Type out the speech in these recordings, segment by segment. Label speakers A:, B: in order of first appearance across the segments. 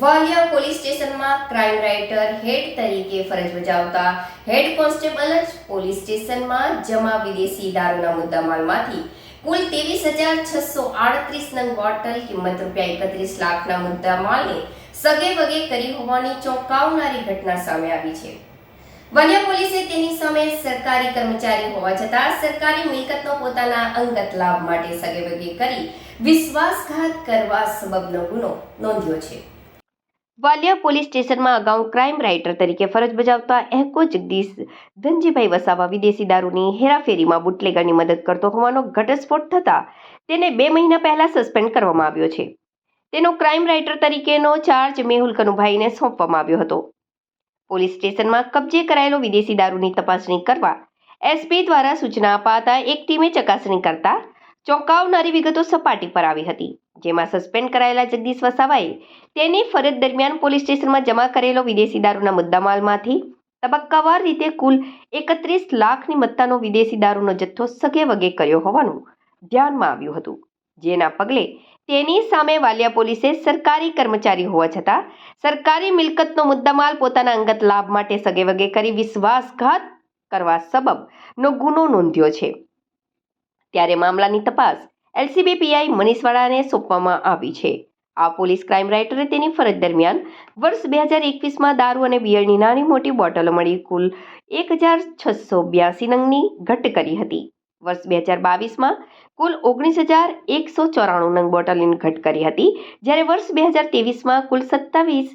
A: Valia police સ્ટેશનમાં crime writer head તરીકે ફરજ બજાવતા હેડ કોન્સ્ટેબલ જ પોલીસ સ્ટેશનમાં જમા વિદેશી દારૂના મુદ્દામાલમાંથી કુલ ત્રેવીસ હજાર છસો આડત્રીસ નંગ બોટલ કિંમત રૂપિયા એકત્રીસ લાખના મુદ્દામાલને સગે વગે કરી હોવાની ચોંકાવનારી ઘટના સામે આવી છે. વન્ય પોલીસે તેની સામે સરકારી કર્મચારી હોવા છતાં સરકારી મિલકતનો પોતાના અંગત લાભ માટે સગેવગે કરી વિશ્વાસઘાત કરવા સબબનો ગુનો નોંધ્યો છે. વાલિયા પોલીસ સ્ટેશનમાં અગાઉ ક્રાઇમ રાઇટર તરીકે ફરજ બજાવતા એહકો જગદીશ ધનજીભાઈ વસાવા વિદેશી દારૂની હેરાફેરીમાં બુટલેગરની મદદ કરતો હોવાનો ઘટસ્ફોટ થતા તેને બે મહિના પહેલા સસ્પેન્ડ કરવામાં આવ્યો છે. તેનો ક્રાઇમ રાઇટર તરીકેનો ચાર્જ મેહુલ કનુભાઈને સોંપવામાં આવ્યો હતો. પોલીસ સ્ટેશનમાં કબજે કરાયેલો વિદેશી દારૂની તપાસણી કરવા એસપી દ્વારા સૂચના અપાતા એક ટીમે ચકાસણી કરતા ચોંકાવનારી વિગતો સપાટી પર આવી હતી. જેમાં સસ્પેન્ડ કરાયેલા જગદીશ વસાવાએ તેની ફરજ દરમિયાન પોલીસ સ્ટેશનમાં જમા કરેલો વિદેશી દારૂના મુદ્દામાલમાંથી તબક્કાવાર રીતે કુલ એકત્રીસ લાખની મત્તાનો વિદેશી દારૂનો જથ્થો સગે વગે કર્યો હોવાનું ધ્યાનમાં આવ્યું હતું. જેના પગલે તેની સામે વાલિયા પોલીસે સરકારી કર્મચારી હોવા છતાં સરકારી મિલકતનો મુદ્દામાલ પોતાના અંગત લાભ માટે સગે વગે કરી વિશ્વાસઘાત કરવા સબબનો ગુનો નોંધ્યો છે. ત્યારે મામલાની તપાસ એલસીબી પીઆઈ મનીષવાડાને સોંપવામાં આવી છે. આ પોલીસ ક્રાઇમ રાઇટરે તેની ફરજ દરમિયાન વર્ષ બે હજાર એકવીસમાં દારૂ અને બિયરની નાની મોટી બોટલો મળી કુલ એક હજાર છસો બ્યાસી નંગની ઘટ કરી હતી. વર્ષ બે હજાર બાવીસમાં કુલ ઓગણીસ હજાર એકસો ચોરાણું નંગ બોટલની ઘટ કરી હતી, જ્યારે વર્ષ બે હજાર ત્રેવીસમાં કુલ સત્તાવીસ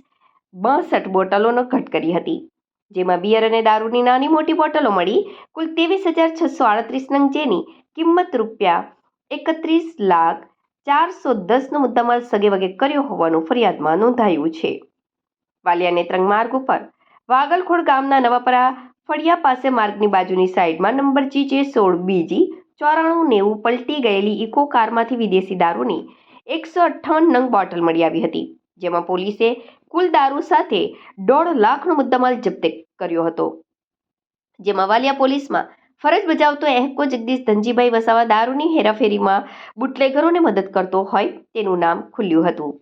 A: બાસઠ બોટલોનો ઘટ કરી હતી. જેમાં બિયર અને દારૂની નાની મોટી બોટલો મળી કુલ ત્રેવીસ હજાર છસો આડત્રીસ નંગ જેની કિંમત રૂપિયા એકત્રીસ લાખ ચારસો દસનો મુદ્દામાલ સગે વગે કર્યો હોવાનું ફરિયાદમાં નોંધાયું છે. વાલિયા નેત્રંગ માર્ગ ઉપર વાગલખોડ ગામના નવાપરા ફળિયા પાસે માર્ગની બાજુની સાઈડમાં નંબર જી સોળ બીજી ચોરાણું નેવું પલટી ગયેલી ઇકો કારમાંથી વિદેશી દારૂની એકસો અઠ્ઠાવન નંગ બોટલ મળી આવી હતી, જેમાં પોલીસે કુલ દારૂ સાથે દોઢ લાખનો મુદ્દામાલ જપ્ત કર્યો હતો. જેમાં વાલિયા પોલીસમાં ફરજ બજાવતો એહકો જગદીશ ધનજીભાઈ વસાવા દારૂની હેરાફેરીમાં બુટલેગરોને મદદ કરતો હોય તેનું નામ ખુલ્યું હતું.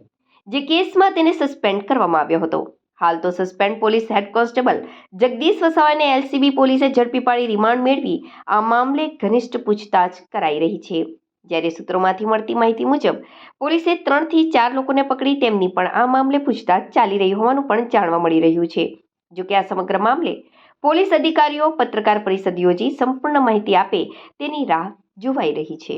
A: જે કેસમાં તેને સસ્પેન્ડ કરવામાં આવ્યો હતો. હાલ તો suspend police head constable Jagdish વસાવાને એલસીબી પોલીસે ઝડપી પાડી રિમાન્ડ મેળવી આ મામલે ઘનિષ્ઠ પૂછતાછ કરાઈ રહી છે. જ્યારે સૂત્રોમાંથી મળતી માહિતી મુજબ, પોલીસે ત્રણથી ચાર લોકોને પકડી તેમની પણ આ મામલે પૂછતાછ ચાલી રહી હોવાનું પણ જાણવા મળી રહ્યું છે. જોકે આ સમગ્ર મામલે પોલીસ અધિકારીઓ પત્રકાર પરિષદ યોજી સંપૂર્ણ માહિતી આપે તેની રાહ જોવાઈ રહી છે.